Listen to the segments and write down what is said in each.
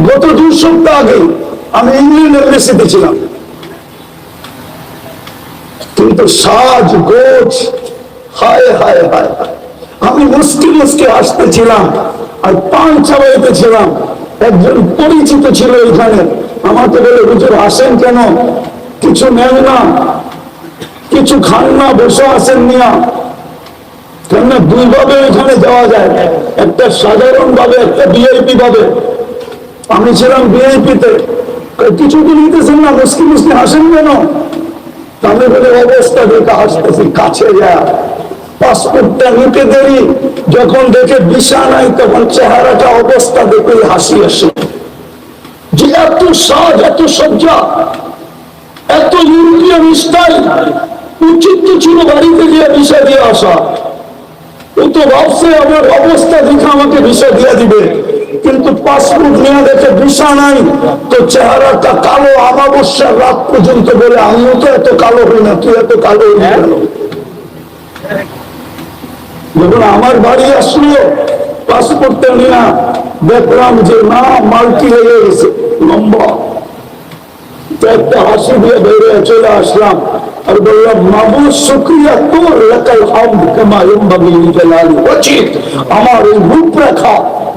গত দুই সপ্তাহ আগে আমি ইংল্যান্ড এমবেসিতে ছিলাম। কিন্তু সাজ গোছ হায় হায় হায়। আমি মুসকি মুসকি আসতেছিলাম আর পান চাবাইতেছিলাম একজন পরিচিত ছিল এখানে। আমাকে বলে, হুজুর, আসেন কেন? কিছু নেন না। কিছু খান না, বসে আসেন নিয়া কেননা দুই ভাবে এখানে যাওয়া যায়। একটা সাধারণ ভাবে, একটা ভিআইপি ভাবে। আমি ছিলাম ভিআইপিতে কিছু তো। নিতেছেন না, মুসকি মুসকি হাসেন কেন? তা আমি বলে, অবস্থা দেখে আসতেছি কাছে যা। পাসপোর্টটা নিতে দেরি, যখন দেখে ভিসা নাই, তখন চেহারাটা অবস্থা দেখে হাসি আসে। যে এত সাজ, এত সজ্জা এত ইউরোপিয়ান স্টাইল উচিত তো ছিল বাড়িতে গিয়ে ভিসা দিয়ে আসা। ও তো ভাবছে, আমার অবস্থা দেখে আমাকে ভিসা দিয়ে দিবে। কিন্তু পাসপোর্ট নিয়ে দেখে ভিসা নাই, তো চেহারাটা কালো আমাবস্যার রাত পর্যন্ত বলে, আমিও তো এত কালো হই না, তুই এত কালো হয়ে গেল যখন আমার বাড়ি আসলো, পাসপোর্টটা নিয়ে দেখলাম যে, না, মালটি লেগে গেছে, লম্বা। একটা হাসি দিয়ে বেরিয়ে চলে আসলাম, আর বললাম মাবুদ শুক্রিয়া তোর লাকাল হামদ কামা লিজালালি ওয়াজিদ। আমার এই রূপরেখা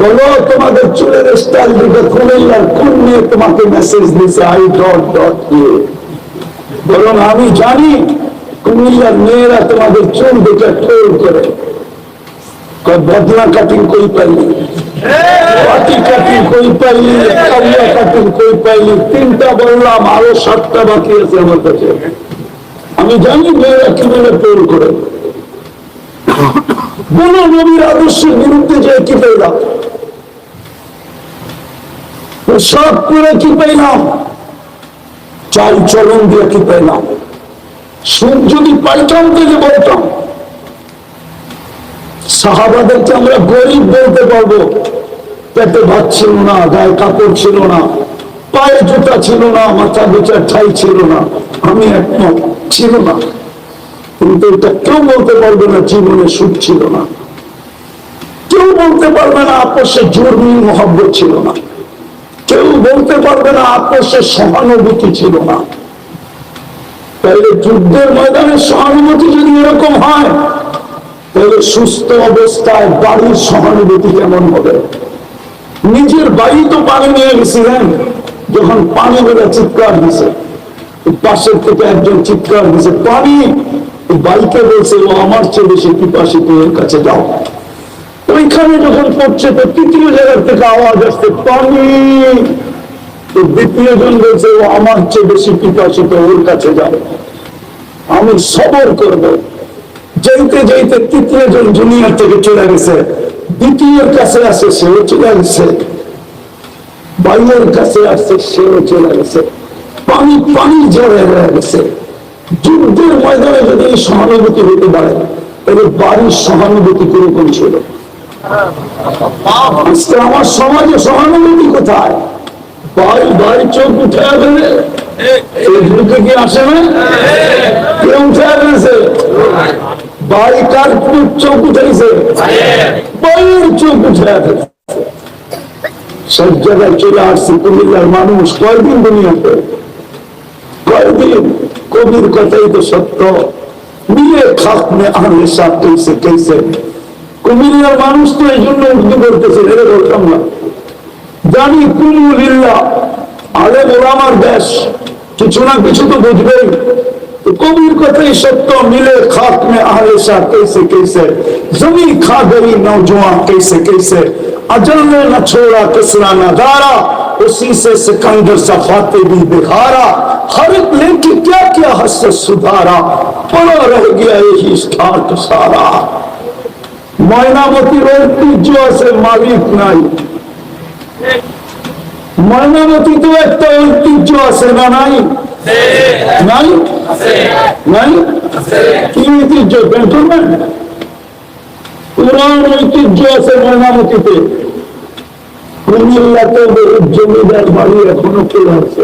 বলো, তোমাদের চুলের স্টাইল দিকে কুমিল্লার কোন নিয়ে তোমাকে মেসেজ দিছে আই ডট ডট ইয়ে বরং আমি জানি কুমিল্লার মেয়েরা তোমাদের চুল দেখে ট্রোল করে। বদলা কাটিং কই পাইলি? পাটি কাটিং কই পাইলি? কালিয়া কাটিং কই পাইলি? তিনটা বললাম আরও সাতটা বাকি আছে আমার কাছে। আমি জানি মেয়েরা কীভাবে ট্রোল করে। বলো নবীর আদর্শের বিরুদ্ধে যে কি পাইলাম? সব করে কি পাইলাম? চাল চলন দিয়ে কি পাইলাম? সুখ যদি পাইতাম তাহলে বলতাম। সাহাবাদেরকে আমরা গরিব বলতে পারব। পেটে ভাত ছিল না, গায়ে কাপড় ছিল না, পায়ে জুতা ছিল না, মাথা গোচার ঠাই ছিল না। আমি একমত, ছিল না। কিন্তু এটা কেউ বলতে পারবে না, জীবনে সুখ ছিল না। কেউ বলতে পারবে না আপসে জর্মি মহব্বত ছিল না। কেউ বলতে পারবে না আপসে সহানুভূতি ছিল না। তাহলে যুদ্ধের ময়দানে সহানুভূতি যদি এরকম হয়, তাহলে সুস্থ অবস্থায় বাড়ির সহানুভূতি কেমন হবে? নিজের বাড়ি তো পানি নিয়ে গেছিলেন, যখন পানি বেলা চিৎকার দিছে। পাশের থেকে একজন চিৎকার দিছে, পানি বাইকে বলছে ও আমার চেয়ে বেশি পিপাসিত এর কাছে যাও। ওইখানে যখন পড়ছে, তো তৃতীয় জায়গার থেকে আওয়াজ আসছে, পানি। তো দ্বিতীয় জন বলছে ও আমার চেয়ে বেশি পিপাসিত ওর কাছে যাও। আমি সবর করব। যেতে যেতে তৃতীয় জন জুনিয়র থেকে চলে গেছে। দ্বিতীয়ের কাছে আসে, সেও চলে গেছে। বাইরের কাছে আসছে সেও চলে গেছে। পানি পানি জড়ে হয়ে গেছে। যুদ্ধের ময়দানে যদি সহানুভূতি হতে পারে, তাহলে বাড়ির সহানুভূতি কীরকম ছিল? আমার সমাজে সহানুভূতি কোথায়? ভাই ভাই চোখ উঠে আসবে কি আসে না? কে উঠে আসছে ভাই কার চোখ উঠেছে? ভাইয়ের চোখ উঠে আসে। সব জায়গায় চলে আসছে কুমিল্লার মানুষ কয়দিন দুনিয়াতে? কয়দিন? কবির কথাই তো সত্য মিলে খাক মে আহলে সাথ कैसे कैसे কুমিল্লার মানুষ তো এই জন্য উর্দু করতেছে এটা বলতাম না জানি কুমুলিল্লা আলে ওলামার দেশ কিছু না কিছু তো বুঝবেই তো কবির কথাই সত্য মিলে খাক মে আহলে শাহ कैसे कैसे जमी खा गई नौजवान कैसे कैसे अजल ने न छोड़ा किसरा न दारा उसी से सिकंदर सफाते भी बिहारा हर एक लेके क्या क्या हस सुधारा पड़ा रह गया यही स्टार्ट सारा ময়নামতির ঐতিহ্য আছে মালিক নাই ময়নামতিতে একটা ঐতিহ্য আছে না নাই নাই নাই কি ঐতিহ্য ক্যান্টনমেন্ট পুরান ঐতিহ্য আছে ময়নামতিতে কুমিল্লাতে বহু জমিদার বাড়ি এখনো খোলা আছে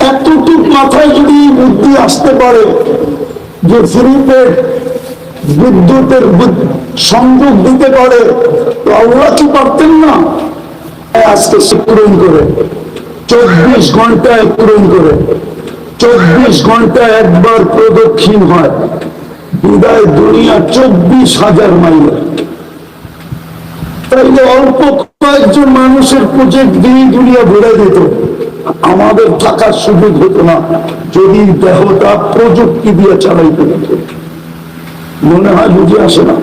এতটুক মাথায় যদি বুদ্ধি আসতে পারে যে ফ্রিতে বিদ্যুতের বিদ- সংযোগ দিতে পারে আল্লাহ কি পারতেন না? আজকে করে। চব্বিশ করে। চব্বিশ ঘণ্টা একবার প্রদক্ষিণ হয়। বিদায় দুনিয়া চব্বিশ হাজার মাইল। তাইলে অল্প কয়েকজন মানুষের প্রজেক্ট দিয়ে দুনিয়া ঘুরে দিত। আমাদের থাকার সুযোগ হতো না। যদি দেহটা প্রযুক্তি দিয়ে চালাইতে দিত মনে হয় বুঝে আসে না।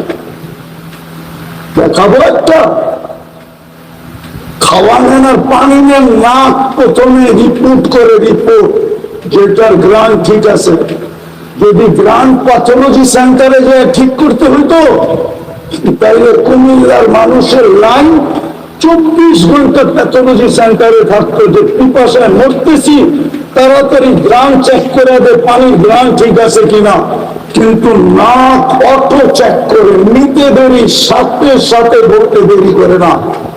দেখাবো একটা। খাওয়া নেন আর পানি নেন নাক প্রথমে রিপোর্ট করে রিপোর্ট যেটার গ্রান ঠিক আছে। যদি গ্রান প্যাথোলজি সেন্টারে যে ঠিক করতে হইতো, তাইলে কুমিল্লার মানুষের লাইন চব্বিশ ঘণ্টা প্যাথোলজি সেন্টারে থাকতো যে পিপাসায় মরতেছি তাড়াতাড়ি গ্রাম চেক করে দে পানির গ্রাম ঠিক আছে কিনা। কিন্তু নাক অটো চেক করে নিতে দেরি সাথে সাথে বলতে দেরি করে না।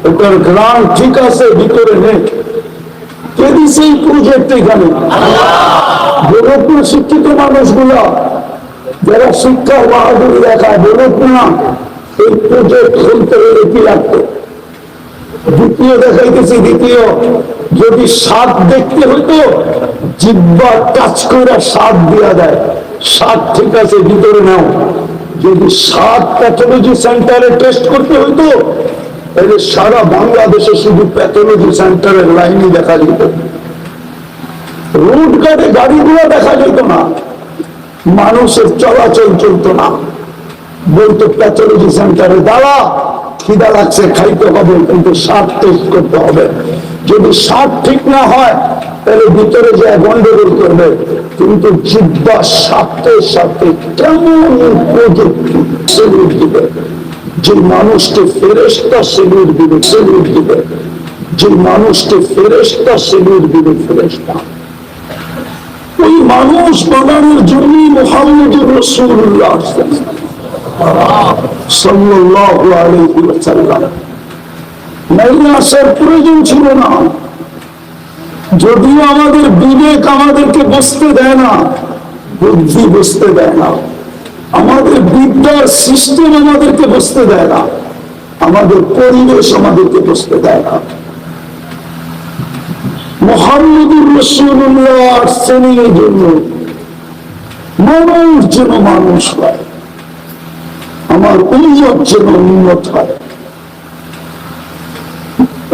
ওটার গ্রাম ঠিক আছে ভিতরে নেই। কে দিছে এই প্রজেক্ট এখানে? গোরখপুর শিক্ষিত মানুষগুলা যারা শিক্ষা বাহাদুরি দেখায় বলুক না এই প্রজেক্ট খুলতে হলে কি লাগতো দ্বিতীয় দেখাইতেছি, দ্বিতীয়। যদি স্বাদ দেখতে হইতো, জিব্বা কাজ করে স্বাদ দেওয়া দেয়। স্বাদ ঠিক আছে, ভিতরে নাও। যদি স্বাদ প্যাথোলজি সেন্টারে টেস্ট করতে হইতো, তাহলে সারা বাংলাদেশে শুধু প্যাথোলজি সেন্টারের লাইনই দেখা যেত। রুট গাড়ি গাড়িগুলো দেখা যেত না। মানুষের চলাচল চলতো না। বলতো প্যাথোলজি সেন্টারে দাঁড়া। খিদা লাগছে, খাইতে হবে, কিন্তু সাপ টেস্ট করতে হবে। যদি সাপ ঠিক না হয়, তাহলে ভিতরে যে গন্ডগোল করবে। কিন্তু জিব্বা সাপের সাথে কেমন প্রযুক্তি দিবে। যে মানুষকে ফেরেস্তা সেলুট দিবে সেলুট দিবে। যে মানুষকে ফেরেস্তা সেলুট দিবে ফেরেস্তা ওই মানুষ বানানোর জন্যই মোহাম্মদুর রসুল্লাহ প্রয়োজন না। যদিও আমাদের বিবেক আমাদেরকে বসতে দেয় না, বুদ্ধি বসতে দেয় না। আমাদের বিদ্যার সিস্টেম আমাদেরকে বসতে দেয় না। আমাদের পরিবেশ আমাদেরকে বসতে দেয় না। মোহাম্মদুর রসুল্লাহ এই জন্য মানুষ যেন মানুষ হয়। আমার উন্নত যেন উন্নত হয়।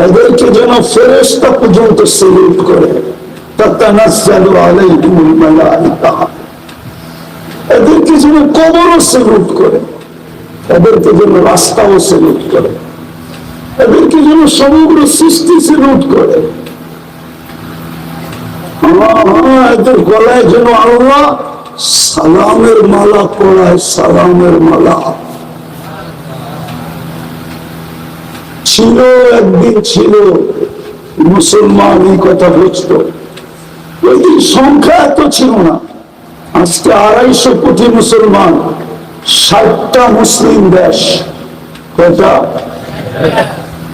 এদেরকে যেন ফেরেস্তা পর্যন্ত সেলুট করে। এদেরকে যেন কবরও সেলুট করে। এদেরকে যেন রাস্তাও সেলুট করে। এদেরকে যেন সমগ্র সৃষ্টি সেলুট করে। এদের গলায় যেন আল্লাহ সালামের মালা পড়ায় সালামের মালা। ছিল, একদিন ছিল, মুসলমান এই কথা বুঝতো। ওই দিন সংখ্যা এত ছিল না। আজকে আড়াইশো কোটি মুসলমান, ষাটটা মুসলিম দেশ। কয়টা?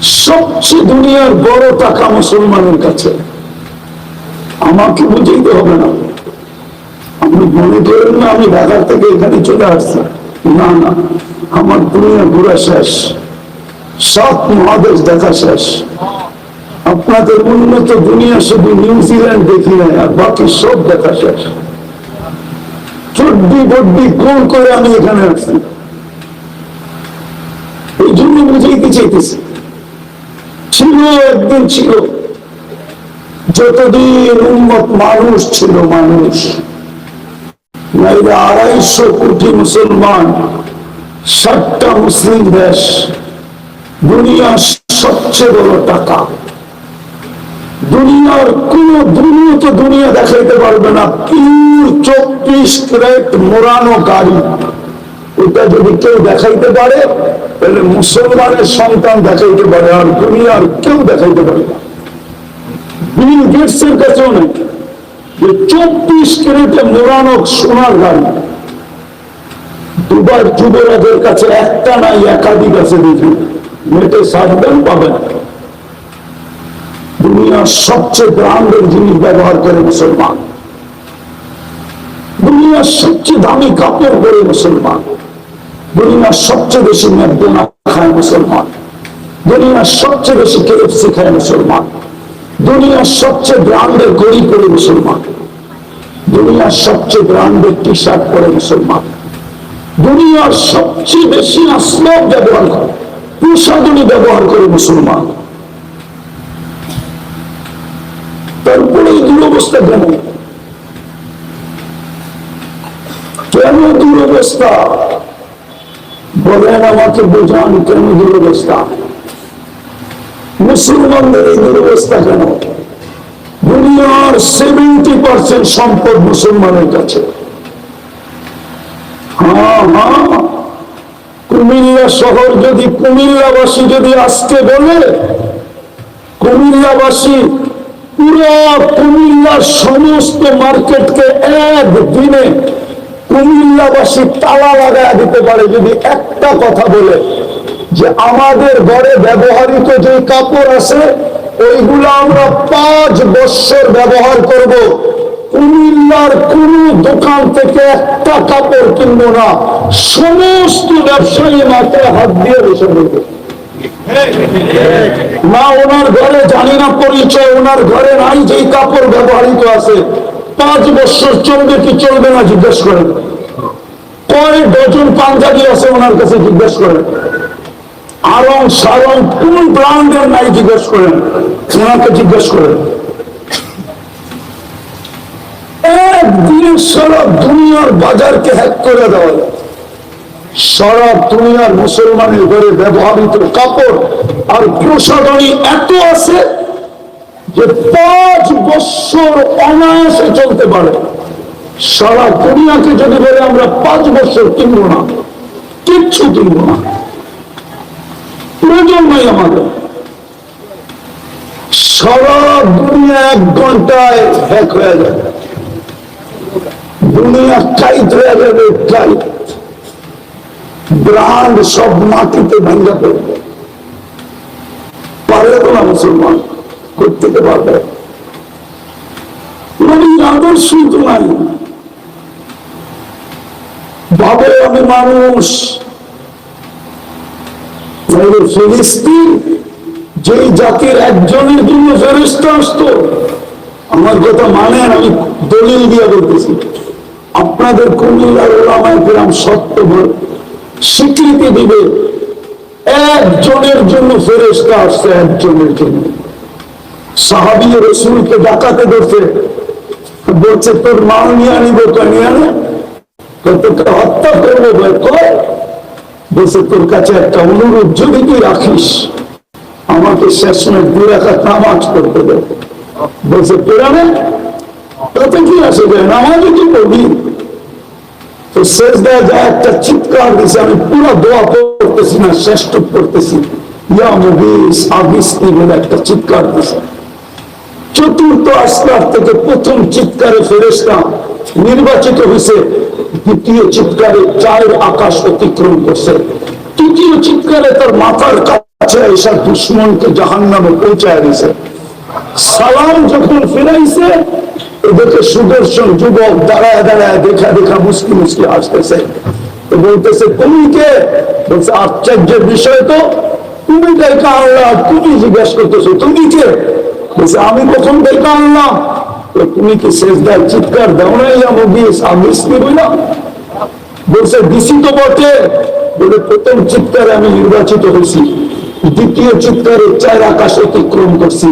সবচেয়ে দুনিয়ার বড় টাকা মুসলমানের কাছে। আমাকে বুঝাইতে হবে না। আপনি মনে করেন না আমি ঢাকার থেকে এখানে চলে আসছি? না না, আমার দুনিয়া ঘোরা শেষ। সাত মহাদেশ দেখা শেষ। আপনাদের উন্নত দুনিয়া শুধু নিউজিল্যান্ড দেখি নাই, আর বাকি সব দেখা শেষ। চড্ডি বড্ডি কোন করে আমি এখানে আসছি এই জন্য বুঝাইতে চাইতেছি। ছিল একদিন ছিল, যতদিন উন্মত মানুষ ছিল মানুষ, নাইলে আড়াইশো কোটি মুসলমান ষাটটা মুসলিম দেশ দুনিয়ার সবচেয়ে বড় টাকা। দুনিয়ার কোন দুনিয়া তো দুনিয়া দেখাইতে পারবে না। পিউর চব্বিশ ক্রেট মোড়ানো গাড়ি। এটা যদি কেউ দেখাইতে পারে, তাহলে মুসলমানের সন্তান দেখাইতে পারে আর দুনিয়ার কেউ দেখাইতে পারে না। বিল গেটস এর কাছেও নেই। যে চব্বিশ ক্রেটে মোড়ানো সোনার গাড়ি। দুবার যুবরাজের কাছে একটা নাই, একাধিক আছে দেখি নেটে সার্ভেন পাবেন দুনিয়ার সবচেয়ে ব্রান্ডের জিনিস ব্যবহার করে মুসলমান। দুনিয়ার সবচেয়ে দামি কাপড় পরে মুসলমান। দুনিয়ার সবচেয়ে বেশি ম্যাকডোনা খায় মুসলমান। দুনিয়ার সবচেয়ে বেশি কেএফসি খায় মুসলমান। দুনিয়ার সবচেয়ে ব্রান্ডের ঘড়ি পরে মুসলমান। দুনিয়ার সবচেয়ে ব্রান্ডের টি শার্ট পরে মুসলমান। দুনিয়ার সবচেয়ে বেশি আসবাব ব্যবহার করে। প্রসাধনী ব্যবহার করে মুসলমান। তারপরে এই দুরবস্থা কেন? কেন দুরবস্থা? বলেন আমাকে বোঝান কেন দুরবস্থা? মুসলমানদের এই দুরবস্থা কেন? দুনিয়ার সেভেন্টি পার্সেন্ট সম্পদ মুসলমানের কাছে। হ্যাঁ হ্যাঁ। কুমিল্লা শহর যদি কুমিল্লাবাসী যদি আজকে বলে, কুমিল্লাবাসী, পুরো কুমিল্লার সমস্ত মার্কেটকে একদিনে কুমিল্লাবাসী তালা লাগায় দিতে পারে। যদি একটা কথা বলে, যে আমাদের ঘরে ব্যবহৃত যে কাপড় আছে, ওইগুলো আমরা পাঁচ বছর ব্যবহার করব। কুমিল্লার কোন দোকান থেকে একটা কাপড় কিনবো না। সমস্ত ব্যবসায়ী মাথায় হাত দিয়ে বসে দেবে না, ওনার ঘরে জানি না পরিচয়, ওনার ঘরে নাই যেই কাপড় ব্যবহৃত আছে। পাঁচ বছর চলবে কি চলবে না জিজ্ঞেস করেন। কয় ডজন পাঞ্জাবি আছে ওনার কাছে জিজ্ঞেস করেন। আরং সারং কোন ব্র্যান্ডের নাই জিজ্ঞেস করেন। ওনাকে জিজ্ঞেস করেন। সারা দুনিয়ার বাজারকে হ্যাক সারা দুনিয়ার মুসলমানের ব্যবহৃত কাপড় আর প্রসাধনী এত আছে যে পাঁচ বছর অনায়াসে চলতে পারে। সারা দুনিয়াকে যদি বলে আমরা পাঁচ বছর কিনবো না, কিচ্ছু কিনবো না। প্রয়োজন নাই আমাদের। সারা দুনিয়া এক ঘন্টায় হ্যাক হয়ে যাবে দুনিয়া টাইট হয়ে যাবে সব মাটিতে পড়বে। না মুসলমান করতে পারবে? মানে তো নাই। ভাবে আমি মানুষ। ফিলিস্তিন, যেই জাতির একজনের জন্য ফেরিস্তা আসতো, আমার কথা মানেন, আমি দলিল দিয়ে বলতেছি। আপনাদের কুমিল্লার গ্রাম সত্য বল, স্বীকৃতি দিবে। একজনের জন্য ফেরেস্তা আসছে, একজনের জন্য। সাহাবি রসুলকে ডাকাতে ধরছে। বলছে, তোর মাল নিয়ে আনিব তো নিয়ে আনে তোকে হত্যা করব বলছে, তোর কাছে একটা অনুরোধ যদি তুই রাখিস, আমাকে শেষমেশ দু রাখা নামাজ করতে দে। বলছে পেরানে তাতে কি আসে যায় নামাজও কি করবি? তো শেষ যায় একটা চিৎকার দিছে, আমি পুরো দোয়া করতেছি না শ্রেষ্ঠ করতেছি। একটা চিৎকার দিছে। চতুর্থ থেকে প্রথম চিৎকারে নির্বাচিত হয়েছে দ্বিতীয় চিৎকারে চায়ের আকাশ অতিক্রম করছে। তৃতীয় চিৎকারে তার মাথার কাছে এসা দুশ্মনকে নামে পৌঁছায় দিছে। সালাম যখন ফিরাইছে এদেরকে সুদর্শন যুবক দাঁড়ায় দাঁড়ায় দেখা দেখা মুসকি মুসকি আসতেছে তো বলতেছে, তুমি কে? বলছে আশ্চর্যের বিষয় তো, তুমি দেখা আল্লাহ তুমি জিজ্ঞেস করতেছো, তুমি কে? বলছে, আমি প্রথম দেখা আনলাম? তুমি কি শেষ দেয় চিৎকার দাও না আমি দিস আমি বলছে, দিছি তো বটে। বলে, প্রথম চিৎকারে আমি নির্বাচিত হয়েছি দ্বিতীয় চিৎকারে চার আকাশ অতিক্রম করছি।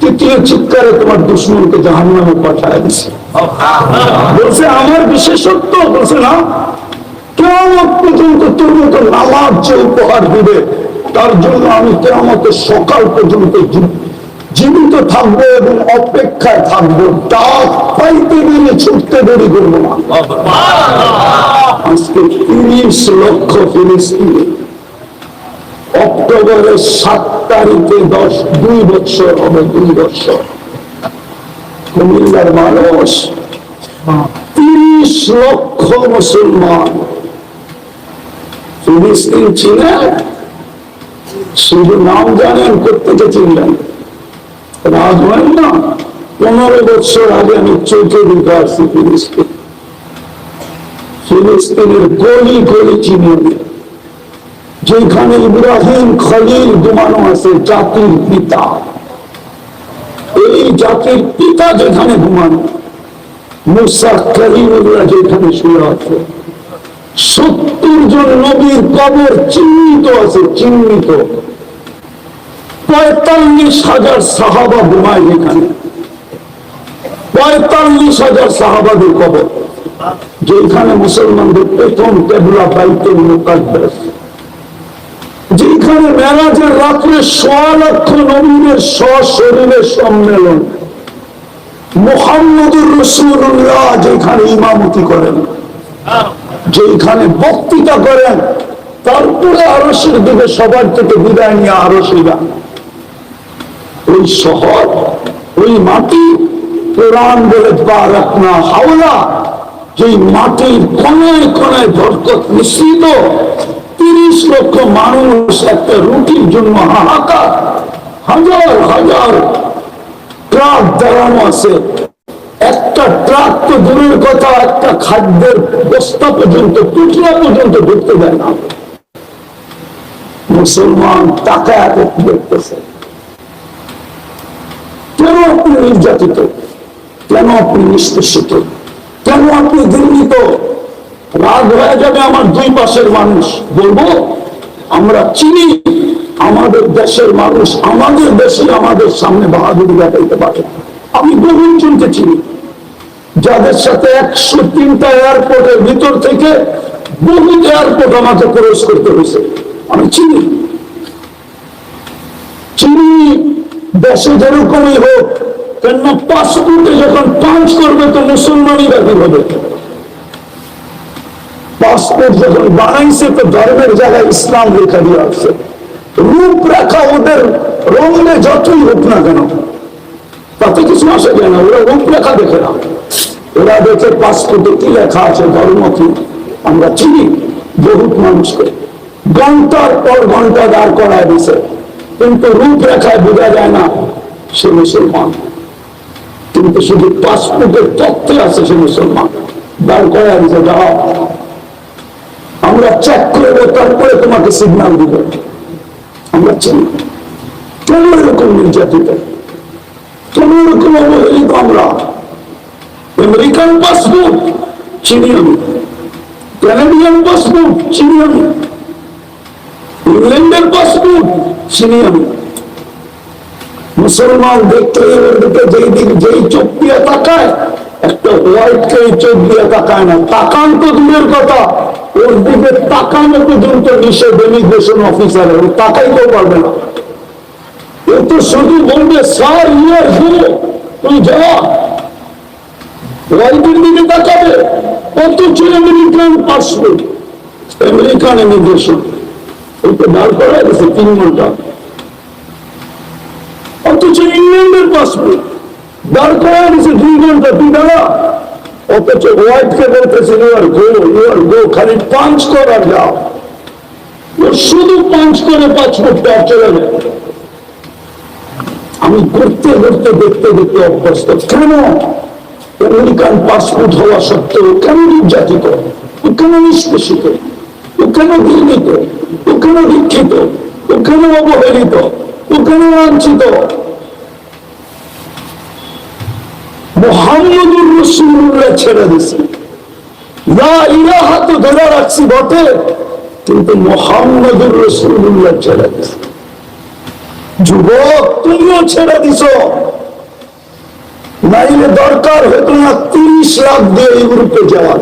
তৃতীয় চিৎকারে তোমার দুশ্মনকে জাহান নামে পাঠায় দিছে। বলছে আমার বিশেষত্ব? বলছে না। কেমন পর্যন্ত তোর মতো নামাজ যে উপহার দিবে তার জন্য আমি কেমতের সকাল পর্যন্ত জীবিত থাকব এবং অপেক্ষায় থাকব। ডাক পাইতে দেরি ছুটতে দেরি করব না। আজকে তিরিশ লক্ষ ফিলিস্তিনি অক্টোবরের সাত তারিখে দশ, দুই বছর হবে, দুই বছর। কুমিল্লার মানুষ তিরিশ লক্ষ মুসলমান। ফিলিস্তিন চিনে? শুধু নাম জানেন কোথেকে চিনলেন। রাজ হয় না? পনেরো বছর আগে আমি চোখে দিতে আসছি ফিলিস্তিন। ফিলিস্তিনের গলি গলি চিনি আমি। যেখানে ইব্রাহিম খলিল ঘুমানো আছে, জাতির পিতা। এই জাতির পিতা যেখানে ঘুমানো যেখানে শুয়ে আছে। সত্তর জন নবীর কবর চিহ্নিত আছে, চিহ্নিত। পঁয়তাল্লিশ হাজার সাহাবা ঘুমায় যেখানে। পঁয়তাল্লিশ হাজার সাহাবাদের কবর, যেখানে মুসলমানদের প্রথম কেবলা বাইতে মুকাদ্দাস। যেখানে মেরাজের রাত্রে সোয়া লক্ষ নবীনের সশরীরের সম্মেলন। মোহাম্মদুর রসুল্লাহ যেখানে ইমামতি করেন, যেখানে বক্তৃতা করেন, তারপরে আরসের দিকে সবার থেকে বিদায় নিয়ে আরসিরা ওই শহর, ওই মাটি, কোরআন বলে বারাক না হাওলা যেই মাটির কোনায় কোনায় বরকত মিশ্রিত তিরিশ লক্ষ মানুষ একটা রুটির জন্য হাহাকার, হাজার হাজার ট্রাক দাঁড়ানো আছে। একটা ট্রাক তো দূরের কথা, একটা খাদ্যের বস্তা পর্যন্ত টুকরা পর্যন্ত ঢুকতে দেয় না। মুসলমান টাকা দেখতেছে। কেন আপনি নির্যাতিত? কেন আপনি নিষ্পেষিত? কেন আপনি ঘৃণিত রাগ হয়ে যাবে আমার দুই পাশের মানুষ। বলব, আমরা চিনি, আমাদের দেশের মানুষ আমাদের দেশে আমাদের সামনে বাহাদুরি দেখাইতে পারে। আমি বহু জনকে চিনি, যাদের সাথে একশো তিনটা এয়ারপোর্টের ভিতর থেকে বহু এয়ারপোর্ট আমাকে প্রবেশ করতে হয়েছে। আমি চিনি। চিনি দেশে যেরকমই হোক, কেননা পাসপোর্টে যখন পাঞ্চ করবে তো মুসলমানই ব্যাপার হবে। পাসপোর্ট যখন বানাইছে, তো ধর্মের জায়গায় ইসলাম লেখা দিয়ে আসছে। রূপরেখা ওদের রঙে যতই হোক না কেন, তাতে কিছু আসে যায় না, ওরা রূপরেখা দেখে না। ওরা দেখে পাসপোর্টে কি লেখা আছে, ধর্ম কি, আমরা চিনি, বহুত মানুষকে। ঘণ্টার পর ঘণ্টা দাঁড় করায় দিছে, কিন্তু রূপরেখায় বোঝা যায় না, সে মুসলমান। কিন্তু শুধু পাসপোর্টের তথ্যে আছে সে মুসলমান। দাঁড় করায় দিছে, যাও। আমরা চেক করব তারপরে তোমাকে সিগন্যাল দিব। আমরা চিনি কেন এরকম নির্যাতিত। কেন এরকম অবহেলিত আমরা। আমেরিকান পাসপোর্ট চিনি আমি। কানাডিয়ান পাসপোর্ট চিনি আমি। ইংল্যান্ডের পাসপোর্ট চিনি আমি। মুসলমান দেখতে এর দিকে যেই দিক, যেই চোখ দিয়ে তাকায়, একটা হোয়াইট কে চোখ দিয়ে তাকায় না। তাকান তো দূরের কথা। ওর দিকে তাকানো পর্যন্ত নিষেধ ইমিগ্রেশন অফিসার তাকাইতেও পারবে না। ও তো শুধু বলবে, স্যার ইয়ারগুলো তুই যা হোয়াইটের দিকে তাকাবে অথচ আমেরিকান পাসপোর্ট আমেরিকান ইমিগ্রেশন ওইটা দাঁড় করা গেছে তিন ঘণ্টা। অথচ ইংল্যান্ডের পাসপোর্ট। দাঁড় করা গেছে দুই ঘণ্টা, তুই দাঁড়া। অথচ হোয়াইট কে বলতেছে ইউর গো খালি কর যাও। শুধু পাঞ্চ করে পাসপোর্টটা চলে যায় আমি ঘুরতে ঘুরতে দেখতে দেখতে অভ্যস্ত। কেন? আমেরিকান পাসপোর্ট হওয়া সত্ত্বেও কেন নির্যাতিত? ও কেন নিষ্পেষিত? ও কেন ঘৃণিত ও কেন দীক্ষিত ও কেন অবহেলিত? কেন লাঞ্ছিত? রসুল্লাহ ছেড়ে দিছে। না ইলাহা তো ধরে রাখছি বটে, কিন্তু মোহাম্মদুর রসুল্লাহ ছেড়ে দিছে। যুবক, তুমিও ছেড়ে দিছ। নাইলে দরকার হতো না তিরিশ লাখ দিয়ে যাওয়ার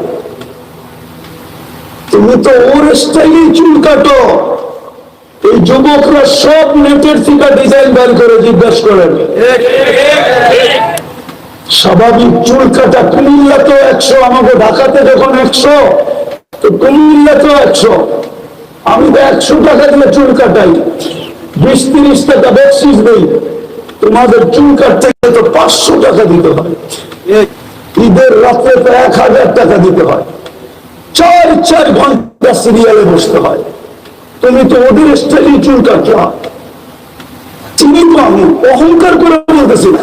তুমি তো ওর স্টাইলে চুল কাটো। এই যুবকরা সব নেটের থেকে ডিজাইন বের করে জিজ্ঞাসা করেন স্বাভাবিক চুল কাটা কুমিল্লা তো একশো, আমাকে ঢাকাতে যখন একশো, তো কুমিল্লা তো একশো। আমি তো একশো টাকা দিয়ে চুল কাটাই। বিশ, তিরিশ টাকা বেশিস নেই তোমাদের চুল কাটতে গেলে তো পাঁচশো টাকা দিতে হয়। ঈদের রাত্রে তো এক হাজার টাকা দিতে হয়। চার চার ঘণ্টা সিরিয়ালে বসতে হয়। তুমি তো ওদের স্টাইলে চুল কাটলা। চিনি তো আমি, অহংকার করে বলতেছি না।